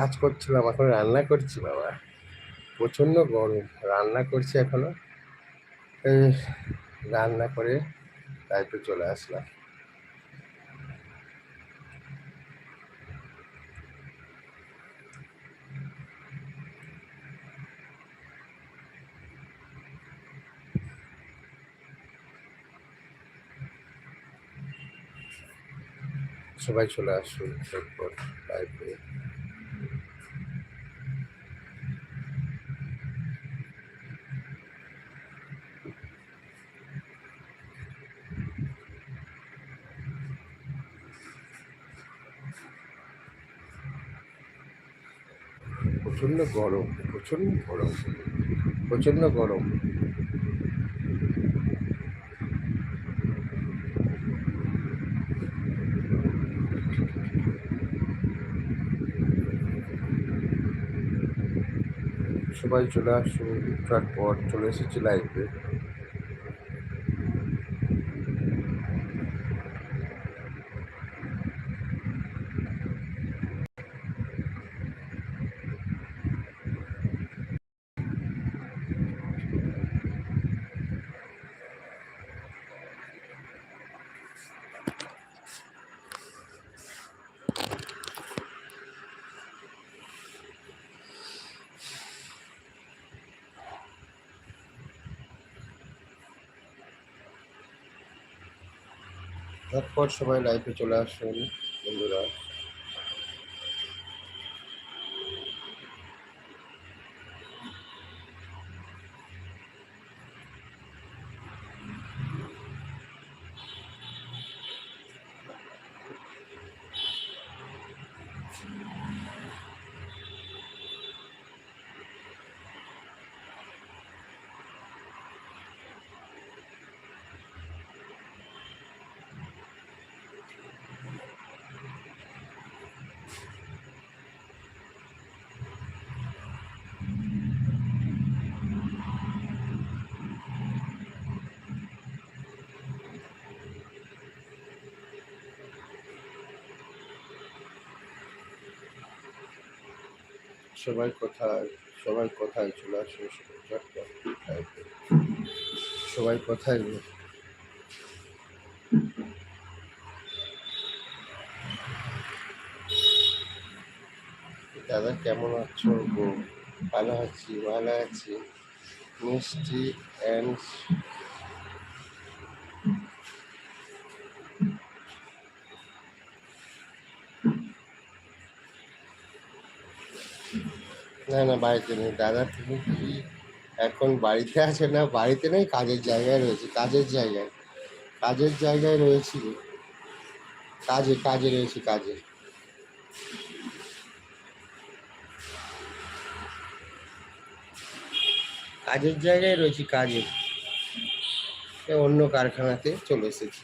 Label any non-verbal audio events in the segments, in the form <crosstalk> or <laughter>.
কাজ করছিলাম, এখন রান্না করছি বাবা। প্রচণ্ড গরম, রান্না করছি এখনও। এই রান্না করে তারপর চলে আসলাম। সবাই চলে আসুন, তারপরে প্রচণ্ড গরম প্রচণ্ড গরম প্রচণ্ড গরম। সবাই চলে আসছে তারপর চলে এসেছি লাইভে তারপর সবাই লাইফে চলে আসুন বন্ধুরা। সবাই কোথায়? সবাই কোথায় চলে লাইভে। সবাই কোথায়? দাদা, কেমন আছো? গো ভালো আছি ভালো আছি। মিষ্টি অ্যান্ড না না, বাড়িতে নেই। দাদা, তুমি কি এখন বাড়িতে আছে না? বাড়িতে নেই, কাজের জায়গায় রয়েছে, কাজের জায়গায়। কাজের জায়গায় রয়েছি। কাজে কাজে রয়েছি, কাজে। কাজের জায়গায় রয়েছি, কাজে। অন্য কারখানাতে চলে এসেছি।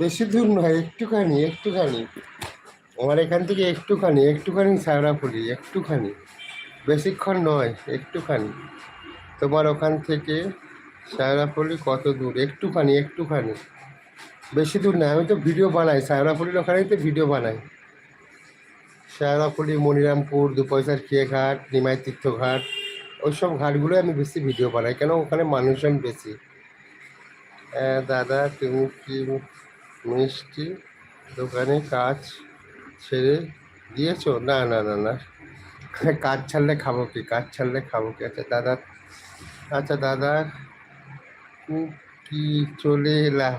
বেশি দূর নয়, একটুখানি একটুখানি। আমার এখান থেকে একটুখানি একটুখানি শ্যাওড়াফুলি একটুখানি। বেশিক্ষণ নয়, একটুখানি। তোমার ওখান থেকে শ্যাওড়াফুলি কত দূর? একটুখানি একটুখানি। বেশি দূর না আমি তো ভিডিও বানাই। শ্যাওড়াফুলির ওখানেই তো ভিডিও বানাই। শ্যাওড়াফুলি মনিরামপুর দু পয়সার খেয়ে ঘাট নিমাই তীর্থঘাট, ওইসব ঘাটগুলো আমি বেশি ভিডিও বানাই। কেন? ওখানে মানুষজন বেশি। দাদা, তুমি কি মিষ্টি দোকানে কাজ ছেড়ে দিয়েছ? না না না না। কাজ ছাড়লে খাব কি? কাজ ছাড়লে খাব কি? আচ্ছা দাদা আচ্ছা দাদা, কি চলে এলাম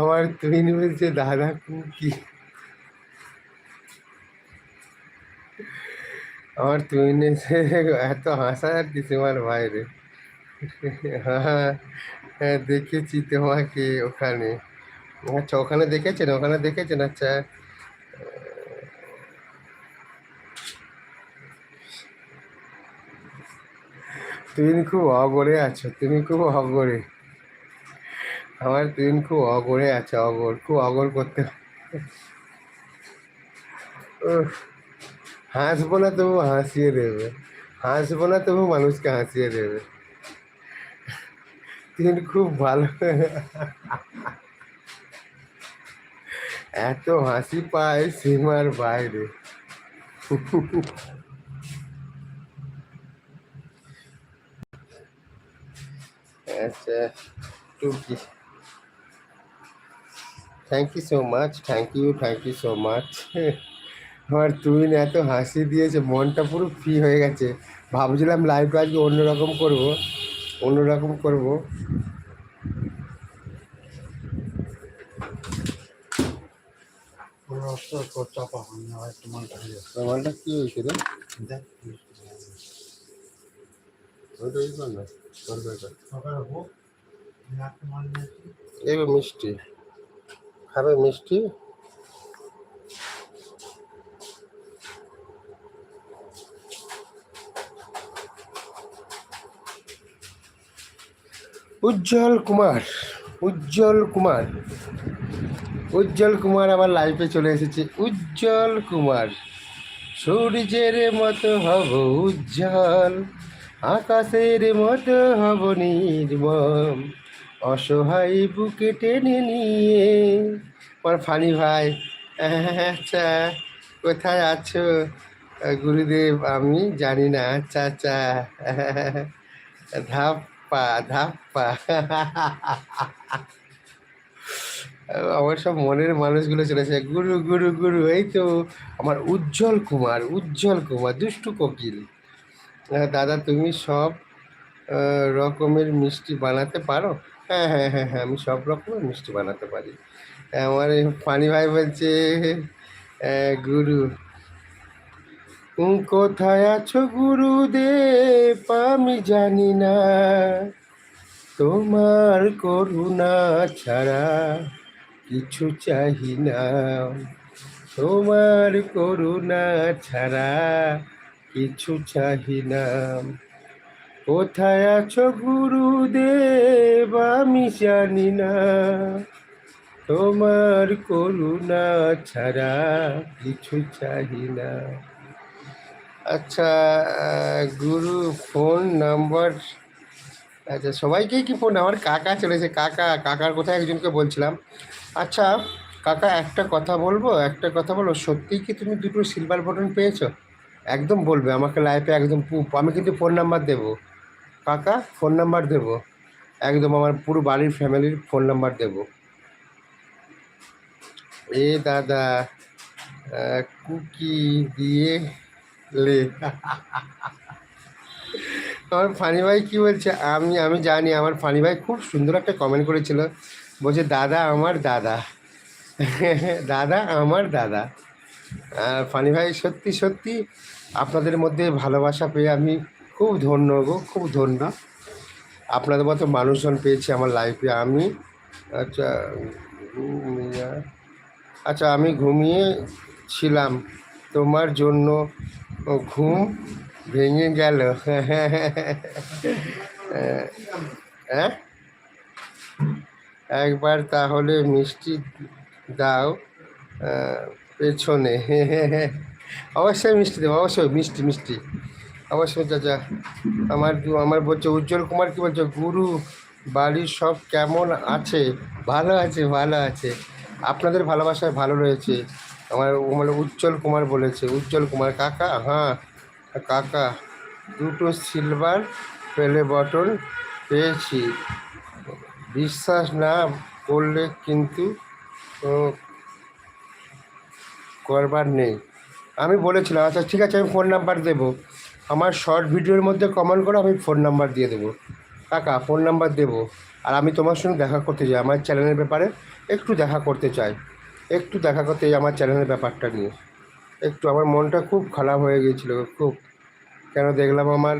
আমার তুমি বলছে, দাদা কি আমার তুমি এত হাসার কি তোমার বাইরে হ্যাঁ দেখেছি তোমাকে ওখানে আচ্ছা ওখানে দেখেছেন ওখানে দেখেছেন আচ্ছা তুমি খুব অগরে আছো তুমি খুব অগরে আমার তুমি খুব অগরে আছো অগর খুব অগর করতে হাসবো না তবু হাসিয়ে দেবে। হাসবো না তবু মানুষকে হাসিয়ে দেবে। তুমি খুব ভালো। এত হাসি পায় সীমার বাইরে। আচ্ছা টুকি। Thank you so much thank you thank you so much আমার তুই না এত হাসি দিয়েছে মনটা পুরো ফ্রি হয়ে গেছে। ভাবছিলাম লাইভটা আজকে অন্যরকম করব অন্যরকম করব। কি হয়েছে রে? এবার মিষ্টি। খাবে মিষ্টি? উজ্জ্বল কুমার উজ্জ্বল কুমার। উজ্জ্বল কুমার আমার লাইফে চলে এসেছে। উজ্জ্বল কুমার, সূর্যের মতো হব উজ্জ্বল, আকাশের মতো হব নির্মম, অসহায় বুকে টেনে নিয়ে। আমার ফানি ভাই আচ্ছা কোথায় আছো? গুরুদেব, আমি জানি না আচ্ছা আচ্ছা ধাপ্পা ধাপ্পা আমার সব মনের মানুষগুলো চলেছে গুরু গুরু গুরু এই তো আমার উজ্জ্বল কুমার উজ্জ্বল কুমার দুষ্টু কোকিল। দাদা তুমি সব রকমের মিষ্টি বানাতে পারো? হ্যাঁ হ্যাঁ হ্যাঁ হ্যাঁ আমি সব রকমের মিষ্টি বানাতে পারি। আমার এই পানি ভাই বলছে গুরু উম, কোথায় আছো গুরুদেব? আমি জানি না। তোমার করুণা ছাড়া কিছু চাহি না। তোমার করুণা ছাড়া কিছু চাহি না। কোথায় আছো গুরুদেব? আমি জানি না। তোমার করুণা ছাড়া কিছু চাহি না। আচ্ছা গুরু ফোন নাম্বার আচ্ছা সবাইকেই কি ফোন আমার কাকা চলেছে কাকা, কাকার কোথায় একজনকে বলছিলাম। আচ্ছা কাকা, একটা কথা বলব? একটা কথা বলব সত্যিই কি তুমি দুটো সিলভার বটন পেয়েছ? একদম বলবে, আমাকে লাইফে একদম আমি কিন্তু ফোন নাম্বার দেবো। কাকা ফোন নাম্বার দেবো। একদম আমার পুরো বাড়ির ফ্যামিলির ফোন নাম্বার দেবো। এ দাদা কুকি দিয়ে লে। আমার ফানি ভাই কি বলছে? আমি আমি জানি, আমার ফানি ভাই খুব সুন্দর একটা কমেন্ট করেছিল। বলছে, দাদা আমার দাদা। <laughs> দাদা আমার দাদা। আর ফানি ভাই, সত্যি সত্যি, আপনাদের মধ্যে ভালোবাসা পেয়ে আমি খুব ধন্য গো, খুব ধন্য। আপনাদের মতো মানুষজন পেয়েছি আমার লাইফে আমি আচ্ছা আচ্ছা আমি ঘুমিয়ে ছিলাম। তোমার জন্য ঘুম ভেঙে গেল হ্যাঁ একবার তাহলে মিষ্টি দাও পেছনে অবশ্যই মিষ্টি দেবো অবশ্যই মিষ্টি মিষ্টি অবশ্যই চাচা আমার আমার বলছে উজ্জ্বল কুমার কি বলছে গুরু বাড়ির সব কেমন আছে? ভালো আছে ভালো আছে। আপনাদের ভালোবাসায় ভালো রয়েছে। আমার মানে উজ্জ্বল কুমার বলেছে, উজ্জ্বল কুমার, কাকা হ্যাঁ কাকা, দুটো সিলভার পেলে বটন পেয়েছি। বিশ্বাস না করলে কিন্তু করবার নেই। আমি বলেছিলাম আচ্ছা ঠিক আছে, আমি ফোন নাম্বার দেবো। আমার শর্ট ভিডিওর মধ্যে কমেন্ট করে, আমি ফোন নাম্বার দিয়ে দেবো। কাকা ফোন নাম্বার দেবো। আর আমি তোমার সঙ্গে দেখা করতে চাই, আমার চ্যানেলের ব্যাপারে একটু দেখা করতে চাই। একটু দেখা করতে আমার চ্যানেলের ব্যাপারটা নিয়ে। একটু আমার মনটা খুব খারাপ হয়ে গিয়েছিল, খুব। কেন দেখলাম আমার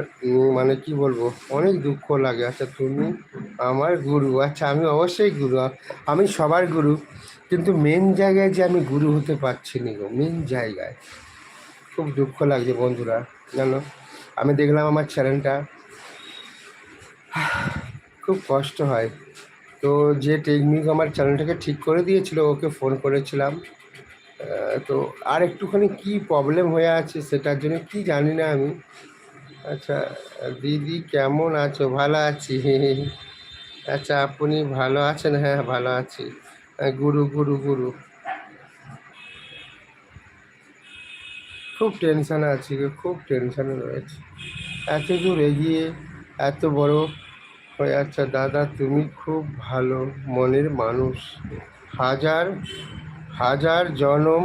মানে কি বলব, অনেক দুঃখ লাগে। আচ্ছা তুমি আমার গুরু আচ্ছা আমি অবশ্যই গুরু আমি সবার গুরু, কিন্তু মেন জায়গায় যে আমি গুরু হতে পারছি না গো মেন জায়গায়। খুব দুঃখ লাগছে বন্ধুরা, জানো? আমি দেখলাম আমার চ্যানেলটা খুব কষ্ট হয়। তো যে টেকনিক আমার চ্যানেলটাকে ঠিক করে দিয়েছিল, ওকে ফোন করেছিলাম। তো আর একটুখানি কি প্রবলেম হয়ে আছে সেটার জন্য কি জানি না আমি। আচ্ছা দিদি কেমন আছো? ভালো আছি। আচ্ছা আপনি ভালো আছেন? হ্যাঁ ভালো আছি। গুরু গুরু গুরু। খুব টেনশানে আছি খুব টেনশানে রয়েছে। এত দূর এগিয়ে, এত বড় হয়ে আচ্ছা দাদা, তুমি খুব ভালো মনের মানুষ। হাজার হাজার জনম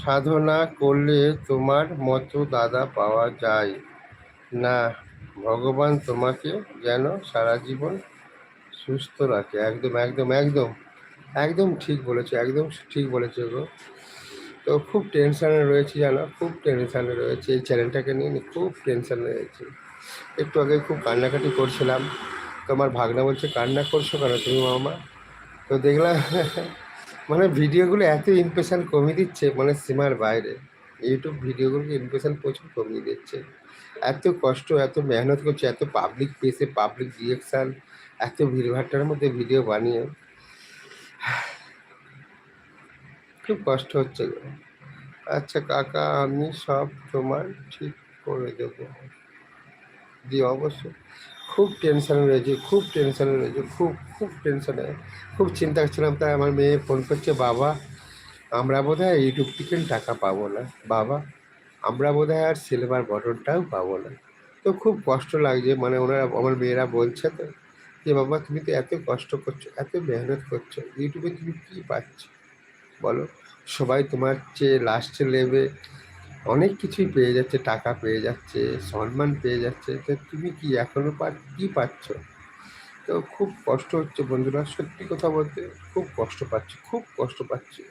সাধনা করলে তোমার মতো দাদা পাওয়া যায়। না, ভগবান তোমাকে যেন সারা জীবন সুস্থ রাখে। একদম একদম একদম একদম ঠিক বলেছ, একদম ঠিক বলেছ গো। তো খুব টেনশানে রয়েছে জানো, খুব টেনশানে রয়েছে। এই চ্যানেলটাকে নিয়ে খুব টেনশানে রয়েছে। একটু আগে খুব কান্নাকাটি করছিলাম। তো আমার ভাগনা বলছে, কান্না করছ কেন তুমি মামা? তো দেখলাম মানে ভিডিওগুলো এত ইমপ্রেশন কমিয়ে দিচ্ছে মানে সীমার বাইরে। ইউটিউব ভিডিওগুলোকে ইমপ্রেশন প্রচুর কমিয়ে দিচ্ছে। এত কষ্ট, এত মেহনত করছে, এত পাবলিক পেসে পাবলিক রিয়েকশান এত ভিড়ভাট্টার মধ্যে ভিডিও বানিয়ে। খুব কষ্ট হচ্ছে। আচ্ছা কাকা, আমি সব তোমার ঠিক করে দেবো। জি, অবশ্যই। খুব টেনশনে রয়েছে, খুব টেনশনে রয়েছে, খুব খুব টেনশনে খুব চিন্তা করছিলাম, তাই আমার মেয়ে ফোন করছে, বাবা, আমরা বোধ হয় ইউটিউব থেকে টাকা পাবো না। বাবা, আমরা বোধ হয় আর সিলভার বটনটাও পাবো না। তো খুব কষ্ট লাগছে মানে ওনারা, আমার মেয়েরা বলছে তো, যে, বাবা, তুমি তো এত কষ্ট করছ, এত মেহনত করছ ইউটিউবে তুমি কী পাচ্ছ? বলো, সবাই তোমার চেয়ে লাস্টে লেবে অনেক কিছুই পেয়ে যাচ্ছে, টাকা পেয়ে যাচ্ছে, সম্মান পেয়ে যাচ্ছে। তো তুমি কি এখনও পা, কী পাচ্ছ? তো খুব কষ্ট হচ্ছে বন্ধুরা, সত্যি কথা বলতে খুব কষ্ট পাচ্ছি, খুব কষ্ট পাচ্ছি।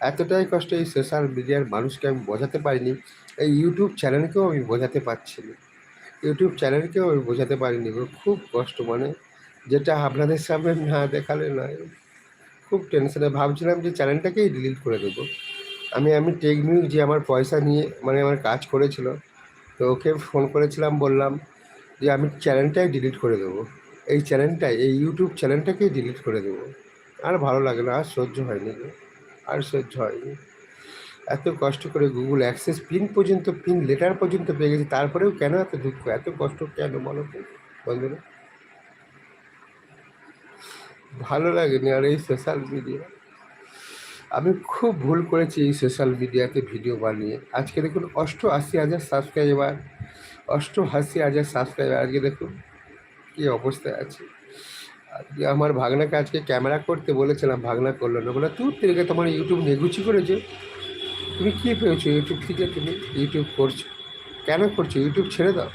এতটাই কষ্ট এই সোশ্যাল মিডিয়ার মানুষকে আমি বোঝাতে পারিনি, এই ইউটিউব চ্যানেলকেও আমি বোঝাতে পারছি না। ইউটিউব চ্যানেলকেও আমি বোঝাতে পারিনি খুব কষ্ট মানে যেটা আপনাদের সামনে না দেখালে নয়। খুব টেনশনে ভাবছিলাম যে চ্যানেলটাকেই ডিলিট করে দেবো। আমি আমি টেকনিক যে আমার পয়সা নিয়ে মানে আমার কাজ করেছিল, তো ওকে ফোন করেছিলাম, বললাম যে আমি চ্যানেলটাই ডিলিট করে দেবো। এই চ্যানেলটাই এই ইউটিউব চ্যানেলটাকেই ডিলিট করে দেবো। আর ভালো লাগে না, আর সহ্য হয়নি। আর সহ্য হয়নি। এত কষ্ট করে গুগল অ্যাক্সেস পিন পর্যন্ত পিন লেটার পর্যন্ত পেয়ে গেছি, তারপরেও কেন এত দুঃখ? এত কষ্ট কেন বলো বন্ধুরা? ভালো লাগেনি আর এই সোশ্যাল মিডিয়া আমি খুব ভুল করেছি এই সোশ্যাল মিডিয়াতে ভিডিও বানিয়ে। আজকে দেখুন অষ্ট আশি হাজার সাবস্ক্রাইবার অষ্ট আশি হাজার সাবস্ক্রাইবার আজকে দেখুন, কী অবস্থায় আছে। আজকে আমার ভাগনাকে আজকে ক্যামেরা করতে বলেছিলাম, ভাগনা করল না। বলে তুই থেকে তোমার ইউটিউব নেগুচি করেছে। তুমি কী পেয়েছ ইউটিউব থেকে তুমি ইউটিউব করছ? কেন করছ? ইউটিউব ছেড়ে দাও।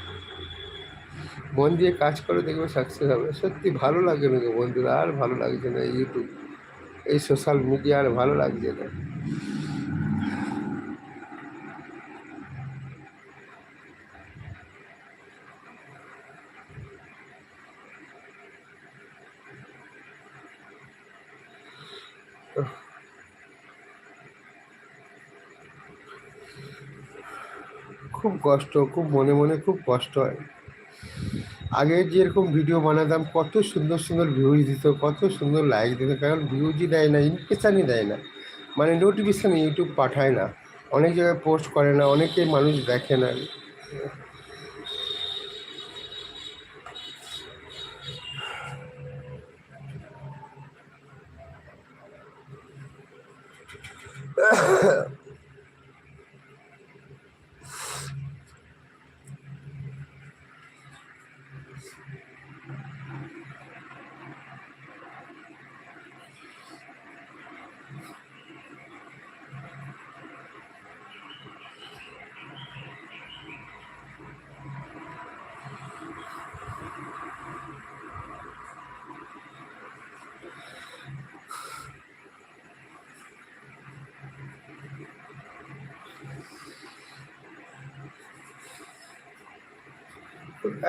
মন দিয়ে কাজ করে দেখবে সাকসেস হবে। সত্যি ভালো লাগে না বন্ধুরা, আর ভালো লাগছে না ইউটিউব এই সোশ্যাল মিডিয়া আর ভালো লাগছে না। খুব কষ্ট, খুব মনে মনে খুব কষ্ট হয়। আগে যেরকম ভিডিও বানাতাম, কত সুন্দর সুন্দর ভিউজ দিত, কত সুন্দর লাইক দিত, কারণ ভিউজই দেয় না ইনফেশানই দেয় না। মানে নোটিফিকেশান ইউটিউব পাঠায় না। অনেক জায়গায় পোস্ট করে না, অনেকে মানুষ দেখে না।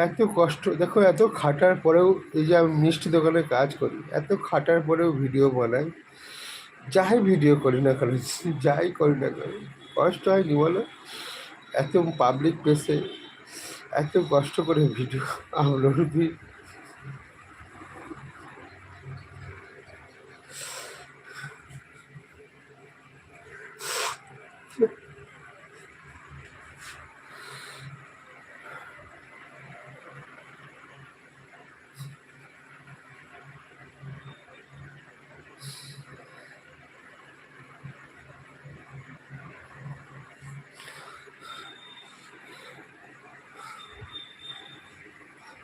এত কষ্ট, দেখো এত খাটার পরেও এই যে আমি মিষ্টি দোকানে কাজ করি, এত খাটার পরেও ভিডিও বানাই, যাই ভিডিও করি না কেন, <laughs> যাই করি না কেন, কষ্ট হয়নি বলো? এত পাবলিক প্লেসে এত কষ্ট করে ভিডিও আপলোড দিই।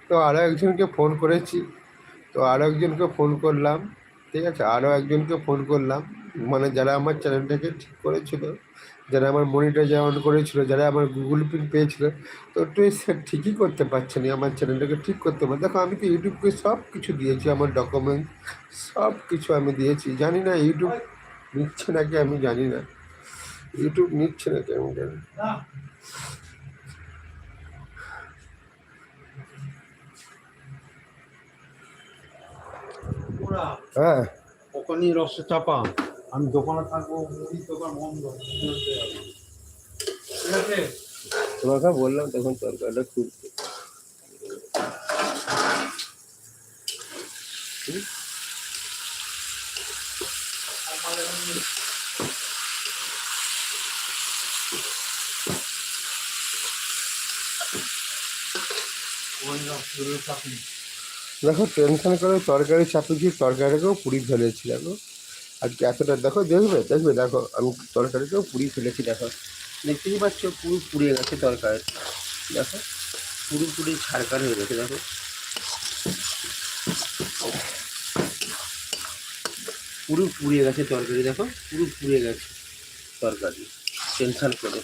তো আরও একজনকে ফোন করেছি। তো আরও একজনকে ফোন করলাম, ঠিক আছে? আরও একজনকে ফোন করলাম। মানে যারা আমার চ্যানেলটাকে ঠিক করেছিল, যারা আমার মনিটাইজ অন করেছিল, যারা আমার গুগল পিন পেয়েছিল, তো একটু সে ঠিকই করতে পারছে না, আমার চ্যানেলটাকে ঠিক করতে পারে দেখো, আমি তো ইউটিউবকে সব কিছু দিয়েছি, আমার ডকুমেন্ট সব কিছু আমি দিয়েছি। জানি না ইউটিউব নিচ্ছে নাকি, আমি জানি না। ইউটিউব নিচ্ছে নাকি, আমি জানি না। ওরা হ্যাঁ। ওখানেই রসে চাপা। আমি দোকানে থাকব মুড়ির দোকান বন্ধ। কিনতে যাব। ঠিক আছে? তোমাকে বললাম তখন তরকারিটা খুলতে ওখানে রসগুলো চাপনি দেখো টেনশন করে তরকারি চাপিয়েছি তরকারিটাকেও পুরি ফেলেছি, দেখো। আজকে এতটা, দেখো, দেখবে দেখবে, দেখো, আমি তরকারিটাও পুরি ফেলেছি, দেখো। দেখতেই পাচ্ছ, পুরো পুড়ে গেছে তরকারি, দেখো। পুরো পুরি ছাড়কার হয়ে গেছে, দেখো। পুরো পুড়ে গেছে তরকারি, দেখো। পুরো পুড়ে গেছে তরকারি টেনশন করে।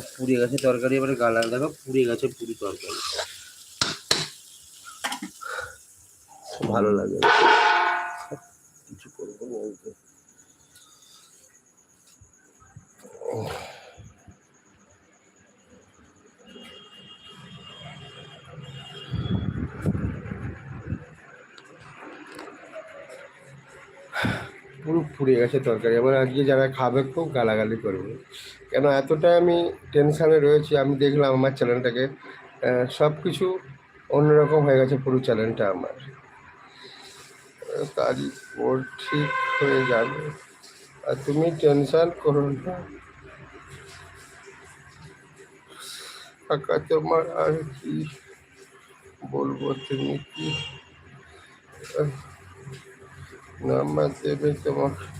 সব পুড়ে গেছে তরকারি, এবারে গালার দেখো পুড়ে গেছে পুরি তরকারি। ভালো লাগে কিছু করব বলতে। পুরো পুড়ে গেছে তরকারি। এবার আজকে যারা খাবে খুব গালাগালি করবে। কেন এতটা আমি টেনশানে রয়েছি, আমি দেখলাম আমার চ্যানেলটাকে সব কিছু অন্যরকম হয়ে গেছে পুরো চ্যানেলটা আমার। কাজই ওর ঠিক হয়ে যাবে। আর তুমি টেনশান করো না। কাকা তোমার আর কি বলব, তুমি কি? আহ, নাম্বার দেবে তোমাকে আচ্ছা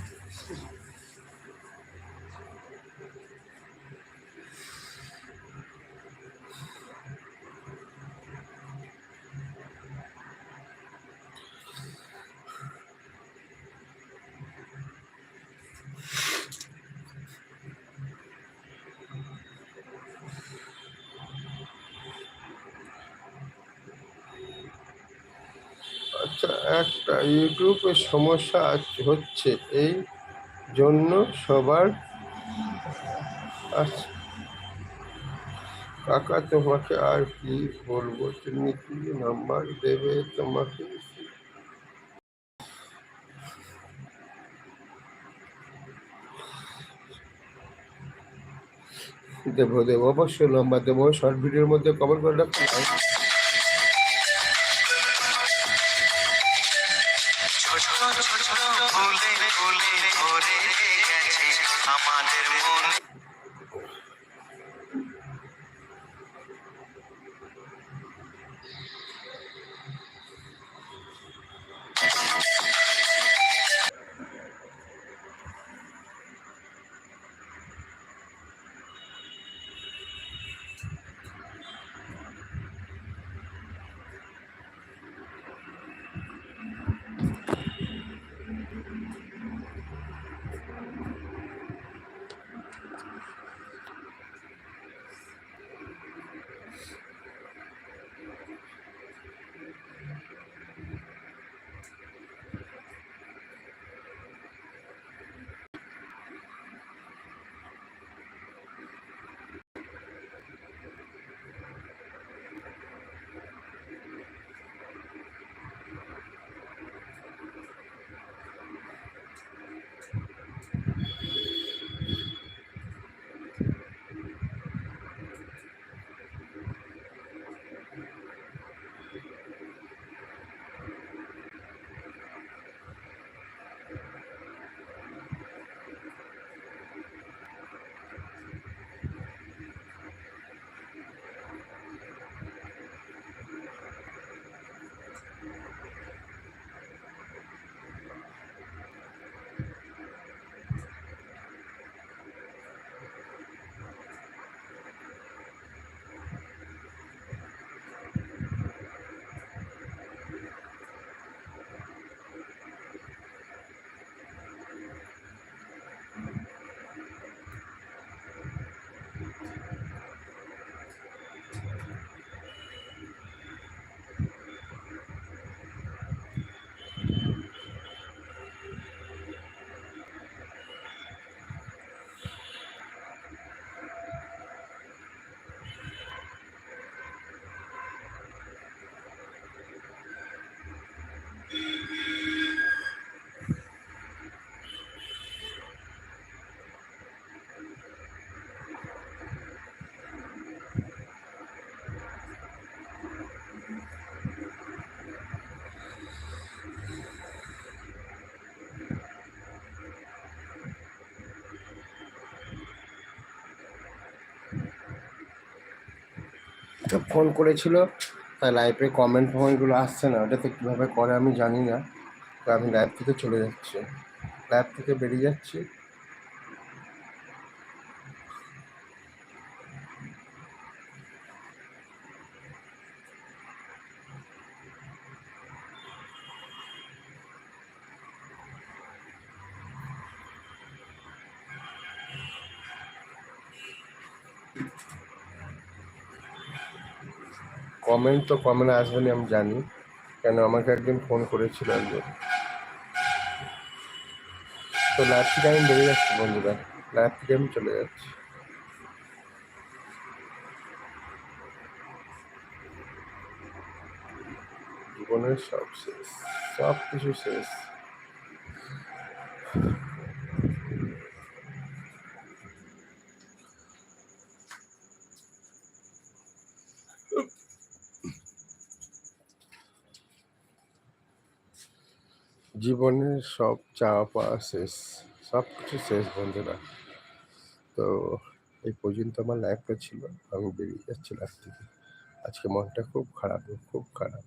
একটা ইউটিউবে সমস্যা হচ্ছে, এই জন্য সবার কাকা তোমাকে আর কি বলব? তুমি কি নাম্বার দেবে তোমাকে? দেবো দেবো, অবশ্যই নাম্বার দেবো। শর্ট ভিডিওর মধ্যে কমেন্ট করে রাখো। ফোন করেছিল, তাই লাইভে কমেন্ট ফমেন্টগুলো আসছে না, ওটাতে কীভাবে করে আমি জানি না। তো আমি লাইভ থেকে চলে যাচ্ছি। লাইভ থেকে বেরিয়ে যাচ্ছি। কমেন্ট তো কমেন্ট আসবে না আমি জানি। কেন আমাকে একদিন ফোন করেছিল যে তো লাইভ থেকে আমি বেরিয়ে যাচ্ছি বন্ধুরা। লাইভ থেকে আমি চলে যাচ্ছি। জীবনের সব শেষ, সব কিছু শেষ। জীবনের সব চাওয়া পাওয়া শেষ, সব কিছু শেষ বন্ধুরা। তো এই পর্যন্ত আমার লাইফটা ছিল, আমি বেরিয়ে যাচ্ছি লাইফ থেকে আজকে মনটা খুব খারাপ খুব খারাপ।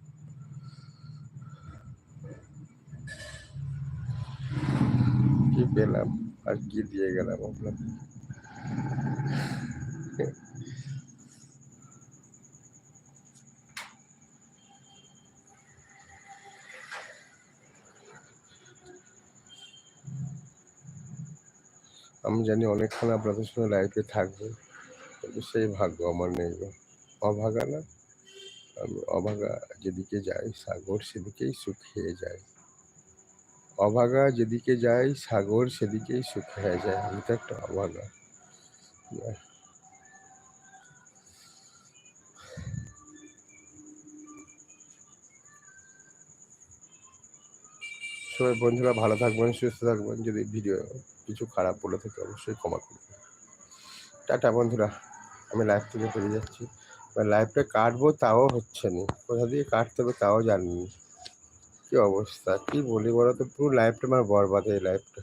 কি পেলাম আর কি দিয়ে গেলাম আপনার আমি জানি অনেকক্ষণ আপনাদের সঙ্গে লাইফে থাকব, কিন্তু সেই ভাগ্য আমার নেই। অভাগা না, আমি অভাগা যেদিকে যাই, সাগর সেদিকেই শুকিয়ে যায় অভাগা যেদিকে যাই, সাগর সেদিকেই শুকিয়ে যায় আমি তো একটা অভাগা সবাই বন্ধুরা ভালো থাকবেন, সুস্থ থাকবেন। যদি ভিডিও কিছু খারাপ বলে থাকে, অবশ্যই ক্ষমা করবেন। টাটা বন্ধুরা, আমি লাইভ থেকে বেরিয়ে যাচ্ছি। লাইভটা কাটবো, তাও হচ্ছে না। কোথা দিয়ে কাটতে হবে তাও জানি কী কি অবস্থা? কী বলি বলো তো পুরো লাইফটা আমার বরবাদ এই লাইফটা